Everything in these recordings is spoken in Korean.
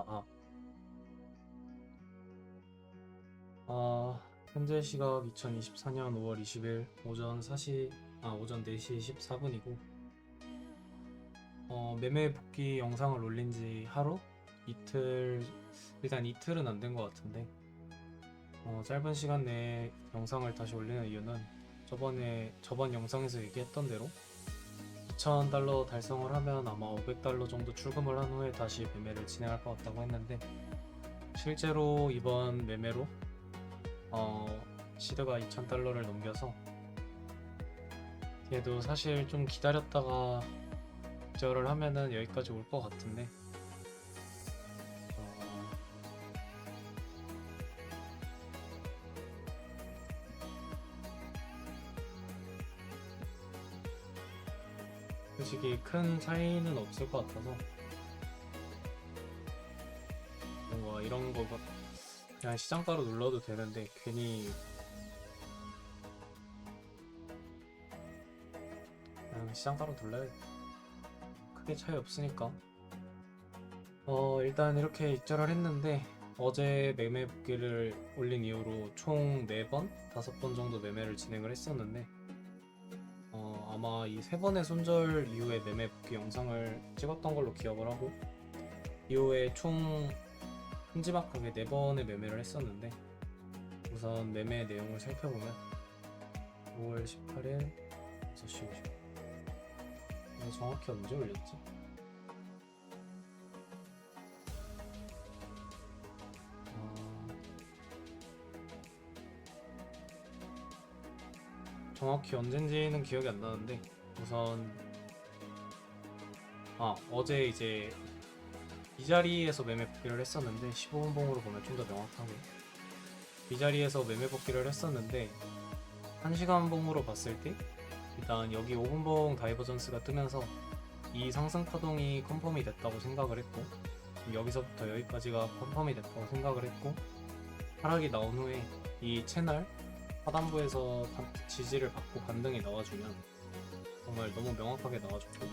아, 아. 아, 현재 시각 2024년 5월 20일 오전 4시, 아, 오전 4시 14분이고, 어, 매매 복귀 영상을 올린 지 하루? 이틀, 일단 이틀은 안 된 것 같은데, 어, 짧은 시간 내에 영상을 다시 올리는 이유는 저번에, 저번 영상에서 얘기했던 대로 2,000달러 달성을 하면 아마 500달러 정도 출금을 한 후에 다시 매매를 진행할 것 같다고 했는데 실제로 이번 매매로 어, 시드가 2,000달러를 넘겨서 얘도 사실 좀 기다렸다가 입절을 하면은 여기까지 올 것 같은데 솔직히 큰 차이는 없을 것 같아서 뭔가 이런 거막 그냥 시장가로 눌러도 되는데 괜히 그냥 시장가로 눌러야 크게 차이 없으니까. 어 일단 이렇게 입절을 했는데 어제 매매 복귀를 올린 이후로 총 4번, 5번 정도 매매를 진행을 했었는데 어, 아마 이 세 번의 손절 이후에 매매 복귀 영상을 찍었던 걸로 기억을 하고 이후에 총 큼지막하게 네 번의 매매를 했었는데 우선 매매 내용을 살펴보면 5월 18일 6시 50분 이거 정확히 언제 올렸지? 정확히 언젠지는 기억이 안 나는데 우선 아 어제 이제 이 자리에서 매매 복귀를 했었는데 15분 봉으로 보면 좀 더 명확하게 이 자리에서 매매 복귀를 했었는데 1시간 봉으로 봤을 때 일단 여기 5분 봉 다이버전스가 뜨면서 이 상승 파동이 컨펌이 됐다고 생각을 했고 여기서부터 여기까지가 컨펌이 됐다고 생각을 했고 하락이 나온 후에 이 채널 하단부에서 반- 지지를 받고 반등이 나와주면 정말 너무 명확하게 나와줬고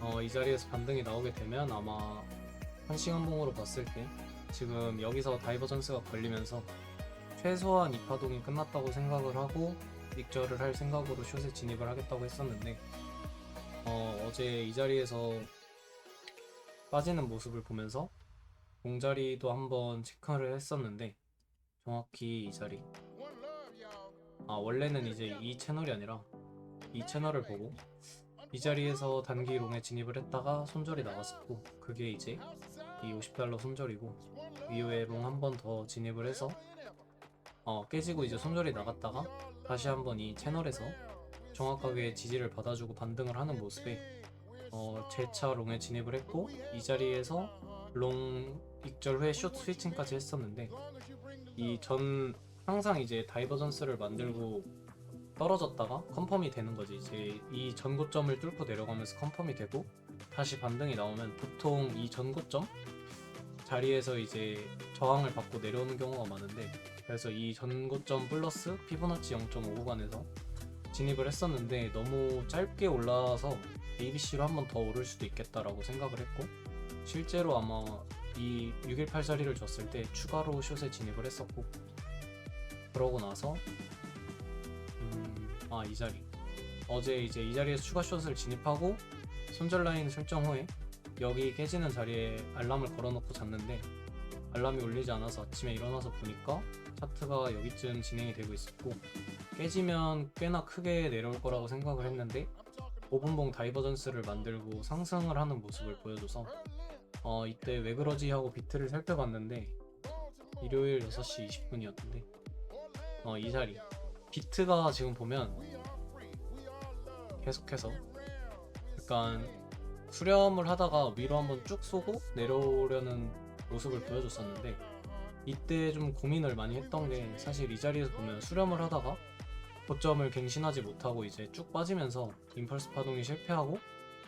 어, 이 자리에서 반등이 나오게 되면 아마 한 시간 봉으로 봤을 때 지금 여기서 다이버전스가 걸리면서 최소한 이 파동이 끝났다고 생각을 하고 익절을 할 생각으로 숏에 진입을 하겠다고 했었는데 어, 어제 이 자리에서 빠지는 모습을 보면서 공자리도 한번 체크를 했었는데 정확히 이 자리. 아 원래는 이제 이 채널이 아니라 이 채널을 보고 이 자리에서 단기 롱에 진입을 했다가 손절이 나갔었고 그게 이제 이 50달러 손절이고 이후에 롱 한 번 더 진입을 해서 어 깨지고 이제 손절이 나갔다가 다시 한번 이 채널에서 정확하게 지지를 받아주고 반등을 하는 모습에 어 재차 롱에 진입을 했고 이 자리에서 롱 익절 후에 숏 스위칭까지 했었는데 이 전 항상 이제 다이버전스를 만들고 떨어졌다가 컨펌이 되는 거지. 이제 이 전고점을 뚫고 내려가면서 컨펌이 되고 다시 반등이 나오면 보통 이 전고점 자리에서 이제 저항을 받고 내려오는 경우가 많은데 그래서 이 전고점 플러스 피보나치 0.5 구간에서 진입을 했었는데 너무 짧게 올라와서 ABC로 한 번 더 오를 수도 있겠다라고 생각을 했고 실제로 아마 이 618 자리를 줬을 때 추가로 숏에 진입을 했었고 그러고 나서 음, 아이 자리. 어제 이제 이 자리에서 추가 숏을 진입하고 손절 라인 설정 후에 여기 깨지는 자리에 알람을 걸어놓고 잤는데 알람이 울리지 않아서 아침에 일어나서 보니까 차트가 여기쯤 진행이 되고 있었고 깨지면 꽤나 크게 내려올 거라고 생각을 했는데 5분봉 다이버전스를 만들고 상승을 하는 모습을 보여줘서 어 이때 왜 그러지? 하고 비트를 살펴봤는데 일요일 6시 20분이었는데. 어 이 자리. 비트가 지금 보면 계속해서 약간 수렴을 하다가 위로 한번 쭉 쏘고 내려오려는 모습을 보여줬었는데 이때 좀 고민을 많이 했던 게 사실 이 자리에서 보면 수렴을 하다가 고점을 갱신하지 못하고 이제 쭉 빠지면서 임펄스 파동이 실패하고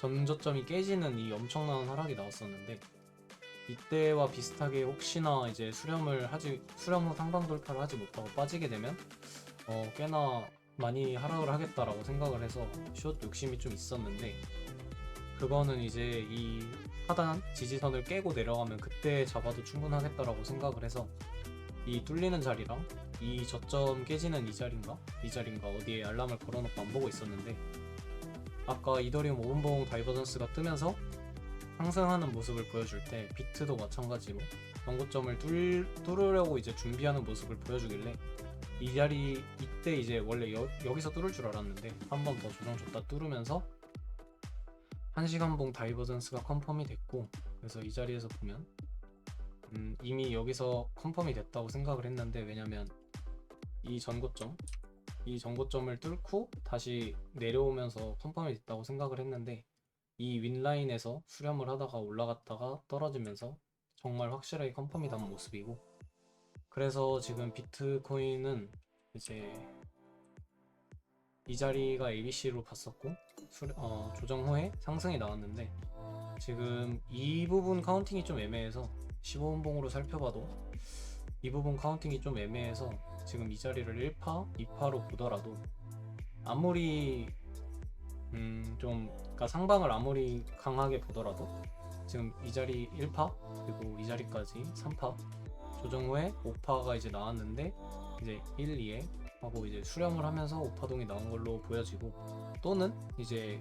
전저점이 깨지는 이 엄청난 하락이 나왔었는데 이때와 비슷하게 혹시나 이제 수렴을 하지 수렴 후 상방 돌파를 하지 못하고 빠지게 되면 어 꽤나 많이 하락을 하겠다라고 생각을 해서 숏 욕심이 좀 있었는데 그거는 이제 이 하단 지지선을 깨고 내려가면 그때 잡아도 충분하겠다라고 생각을 해서 이 뚫리는 자리랑 이 저점 깨지는 이 자리인가? 이 자리인가? 어디에 알람을 걸어놓고 안 보고 있었는데 아까 이더리움 5분봉 다이버전스가 뜨면서 상승하는 모습을 보여줄 때 비트도 마찬가지로 경고점을 뚫, 뚫으려고 이제 준비하는 모습을 보여주길래 이 자리 이때 이제 원래 여, 여기서 뚫을 줄 알았는데 한 번 더 조정 줬다 뚫으면서 1시간봉 다이버전스가 컨펌이 됐고 그래서 이 자리에서 보면 음, 이미 여기서 컨펌이 됐다고 생각을 했는데 왜냐면 이 전고점 이 전고점을 뚫고 다시 내려오면서 컨펌이 됐다고 생각을 했는데 이 윈라인에서 수렴을 하다가 올라갔다가 떨어지면서 정말 확실하게 컨펌이 된 모습이고. 그래서 지금 비트코인은 이제 이 자리가 ABC로 갔었고 수렴- 어, 조정 후에 상승이 나왔는데 지금 이 부분 카운팅이 좀 애매해서 15분봉으로 살펴봐도 이 부분 카운팅이 좀 애매해서 지금 이 자리를 1파, 2파로 보더라도 아무리 음, 좀 그러니까 상방을 아무리 강하게 보더라도 지금 이 자리 1파 그리고 이 자리까지 3파 조정 후에 5파가 이제 나왔는데 이제 1, 2에 하고 이제 수렴을 하면서 5파동이 나온 걸로 보여지고 또는 이제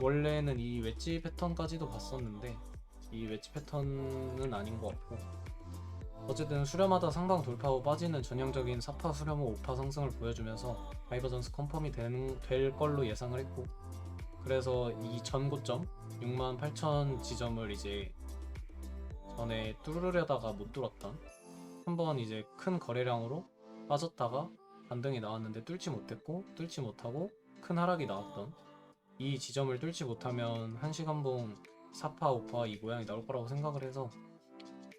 원래는 이 웨지 패턴까지도 봤었는데 이 웨지 패턴은 아닌 것 같고 어쨌든 수렴하다 상방 돌파 후 빠지는 전형적인 4파 수렴 후 5파 상승을 보여주면서 다이버전스 컨펌이 되는, 될 걸로 예상을 했고 그래서 이 전고점 68,000 지점을 이제 전에 뚫으려다가 못 뚫었던 한번 이제 큰 거래량으로 빠졌다가 반등이 나왔는데 뚫지 못했고 뚫지 못하고 큰 하락이 나왔던 이 지점을 뚫지 못하면 1시간봉 4파 5파 이 모양이 나올 거라고 생각을 해서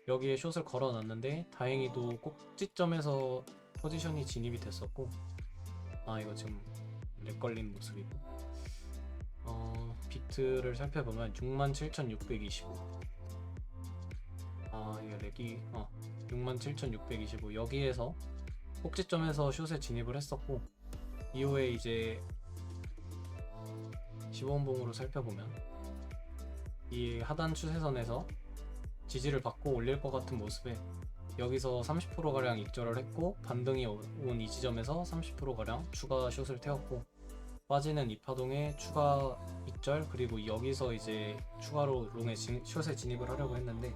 여기에 숏을 걸어놨는데 다행히도 꼭지점에서 포지션이 진입이 됐었고 아 이거 지금 렉 걸린 모습이고 어 비트를 살펴보면 67,625. 아 이거 렉이 어 67,625 여기에서 꼭지점에서 숏에 진입을 했었고 이후에 이제 15분봉으로 살펴보면 이 하단 추세선에서 지지를 받고 올릴 것 같은 모습에 여기서 30%가량 익절을 했고 반등이 온 이 지점에서 30%가량 추가 숏을 태웠고 빠지는 이 파동에 추가 익절 그리고 여기서 이제 추가로 롱에 진, 숏에 진입을 하려고 했는데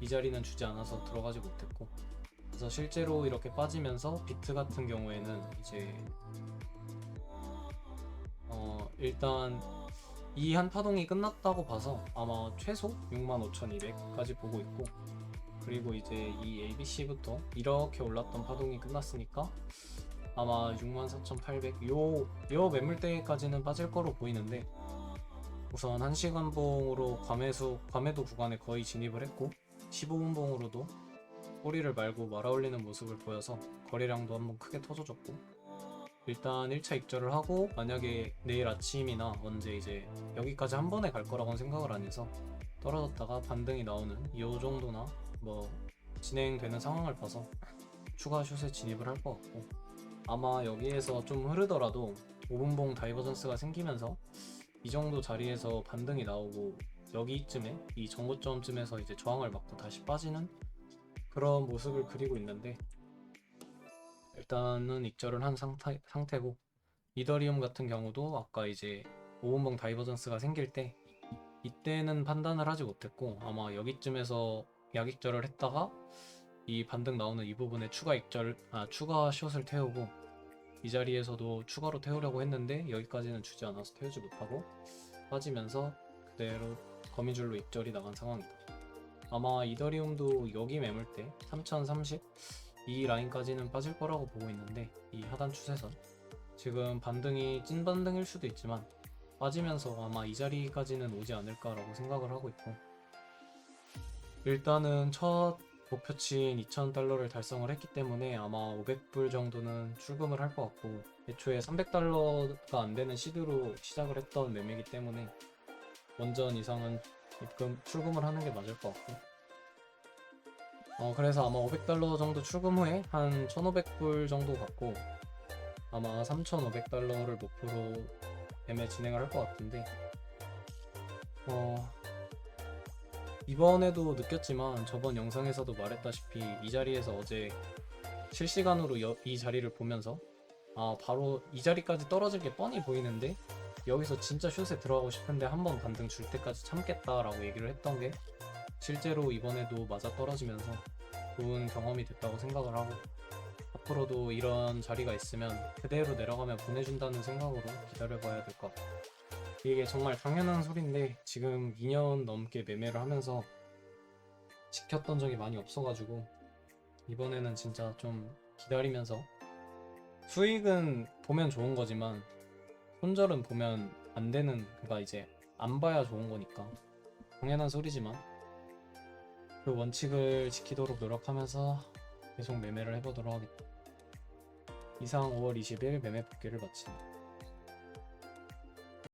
이 자리는 주지 않아서 들어가지 못했고 그래서 실제로 이렇게 빠지면서 비트 같은 경우에는 이제 어 일단 이 한 파동이 끝났다고 봐서 아마 최소 65,200까지 보고 있고 그리고 이제 이 ABC부터 이렇게 올랐던 파동이 끝났으니까 아마 64,800 요, 요 매물대까지는 빠질 거로 보이는데 우선 1시간 봉으로 과매수, 과매도 구간에 거의 진입을 했고 15분 봉으로도 꼬리를 말고 말아올리는 모습을 보여서 거래량도 한번 크게 터져줬고 일단 1차 입절을 하고 만약에 내일 아침이나 언제 이제 여기까지 한 번에 갈 거라고는 생각을 안 해서 떨어졌다가 반등이 나오는 이 정도나 뭐 진행되는 상황을 봐서 추가 슛에 진입을 할 것 같고 아마 여기에서 좀 흐르더라도 5분봉 다이버전스가 생기면서 이 정도 자리에서 반등이 나오고 여기쯤에 이 정고점쯤에서 이제 저항을 맞고 다시 빠지는 그런 모습을 그리고 있는데 일단은 익절을 한 상태, 상태고 이더리움 같은 경우도 아까 이제 5분봉 다이버전스가 생길 때 이때는 판단을 하지 못했고 아마 여기쯤에서 약익절을 했다가 이 반등 나오는 이 부분에 추가 익절 아 추가 숏을 태우고 이 자리에서도 추가로 태우려고 했는데 여기까지는 주지 않아서 태우지 못하고 빠지면서 그대로 거미줄로 익절이 나간 상황이다. 아마 이더리움도 여기 매물대 3030 이 라인까지는 빠질 거라고 보고 있는데 이 하단 추세선 지금 반등이 찐 반등일 수도 있지만 빠지면서 아마 이 자리까지는 오지 않을까라고 생각을 하고 있고 일단은 첫 목표치인 2,000달러를 달성을 했기 때문에 아마 500불 정도는 출금을 할 것 같고 애초에 300달러가 안 되는 시드로 시작을 했던 매매이기 때문에 원전 이상은 입금 출금을 하는 게 맞을 것 같고 어 그래서 아마 500달러 정도 출금 후에 한 1,500불 정도 갖고 아마 3,500달러를 목표로 매매 진행을 할 것 같은데 어 이번에도 느꼈지만 저번 영상에서도 말했다시피 이 자리에서 어제 실시간으로 여- 이 자리를 보면서 아 바로 이 자리까지 떨어질 게 뻔히 보이는데 여기서 진짜 슛에 들어가고 싶은데 한번 반등 줄 때까지 참겠다라고 얘기를 했던 게 실제로 이번에도 맞아 떨어지면서 좋은 경험이 됐다고 생각을 하고 앞으로도 이런 자리가 있으면 그대로 내려가면 보내준다는 생각으로 기다려봐야 될 것 같아요. 이게 정말 당연한 소리인데 지금 2년 넘게 매매를 하면서 지켰던 적이 많이 없어가지고 이번에는 진짜 좀 기다리면서 수익은 보면 좋은 거지만 손절은 보면 안 되는 그가 이제 안 봐야 좋은 거니까 당연한 소리지만 그 원칙을 지키도록 노력하면서 계속 매매를 해보도록 하겠다. 이상 5월 20일 매매 복귀를 마칩니다.